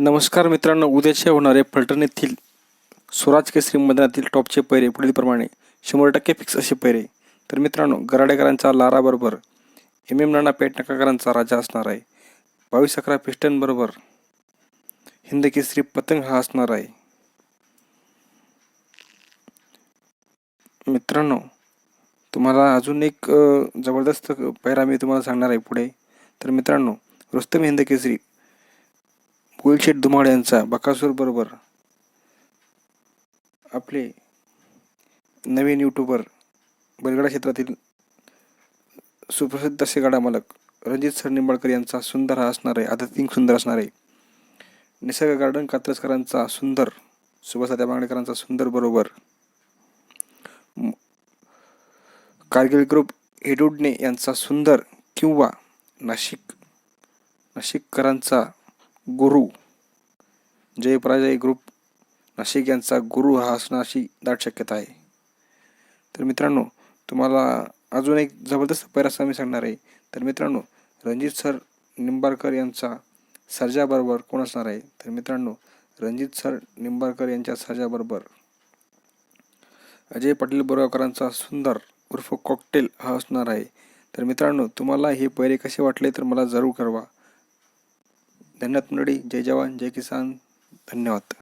नमस्कार मित्रांनो उद्याचे होणारे फलटण येथील स्वराज केसरी मैदानातील टॉपचे पैरे पुढीलप्रमाणे शंभर टक्के फिक्स असे पैरे. तर मित्रांनो गराडेकरांचा लाराबरोबर एम एम नाना पेट नकाकरांचा राजा असणार आहे. बावीस अकरा पिस्टनबरोबर हिंद केसरी पतंग हा असणार आहे. मित्रांनो तुम्हाला अजून एक जबरदस्त पैरा मी तुम्हाला सांगणार आहे पुढे. तर मित्रांनो रुस्तम हिंद केसरी गोलशेठ धुमाळ यांचा बकासूर बरोबर आपले नवीन यूट्यूबर बैलगाडा क्षेत्रातील सुप्रसिद्ध असे गाडा मालक रणजित सर निंबाळकर यांचा सुंदर हा असणार आहे आध्यात्मिक सुंदर असणार आहे निसर्ग गार्डन कात्रजकरांचा सुंदर सुभाषात्या बांगडेकरांचा सुंदर बरोबर कारगिल ग्रुप हेडुडणे यांचा सुंदर किंवा नाशिक नाशिककरांचा गुरु जयपराजय ग्रुप नाशिक यांचा गुरु हा असण्याची दाट शक्यता आहे. तर मित्रांनो तुम्हाला अजून एक जबरदस्त पैरासा मी सांगणार आहे. तर मित्रांनो रणजित सर निंबाळकर यांचा सर्जाबरोबर कोण असणार आहे? तर मित्रांनो रणजित सर निंबाळकर यांच्या सर्जाबरोबर अजय पाटील बोरगावकरांचा सुंदर उर्फ कॉकटेल हा असणार आहे. तर मित्रांनो तुम्हाला हे पैरे कसे वाटले तर मला जरूर कळवा. धन्यवाद मंडळी. जय जवान जय किसान. धन्यवाद.